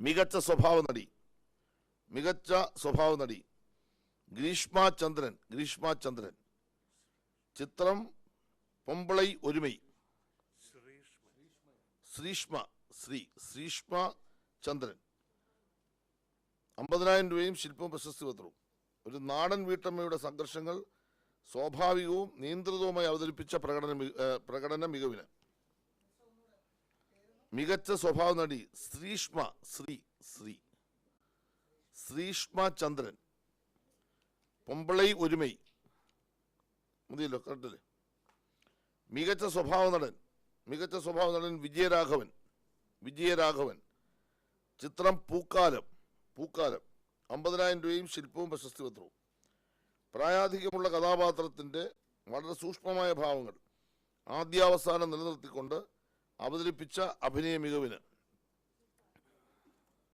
മികച്ച സ്വഭാവ നടി. മികച്ച സ്വഭാവ നടി. ഗ്രീഷ്മ ചന്ദ്രൻ ഗ്രീഷ്മ ചന്ദ്രൻ. ചിത്രം പൊമ്പളൈ ഒരുമൈ. ശ്രീഷ്മ ശ്രീ ശ്രീഷ്മ ചന്ദ്രൻ. അമ്പതിനായിരം രൂപയും ശില്പവും പ്രശസ്തി പത്രവും ഒരു നാടൻ വീട്ടമ്മയുടെ സംഘർഷങ്ങൾ സ്വാഭാവികവും നിയന്ത്രിതവുമായി അവതരിപ്പിച്ച പ്രകടന പ്രകടന മികവിന്. മികച്ച സ്വഭാവ നടി ശ്രീഷ്മ ശ്രീ ശ്രീ. ശ്രീഷ്മ ചന്ദ്രൻ. പൊമ്പളൈ ഒരുമൈ. മതിയല്ലോ കറക്റ്റല്ലേ മികച്ച സ്വഭാവ നടൻ. മികച്ച സ്വഭാവ നടൻ വിജയരാഘവൻ. വിജയരാഘവൻ. ചിത്രം പൂക്കാലം. പൂക്കാലം. അമ്പതിനായിരം രൂപയും ശില്പവും പ്രശസ്തി പത്രവും പ്രായാധികമുള്ള കഥാപാത്രത്തിന്റെ വളരെ സൂക്ഷ്മമായ ഭാവങ്ങൾ ആദ്യാവസാനം നിലനിർത്തിക്കൊണ്ട് അവതരിപ്പിച്ച അഭിനയ മികവിന്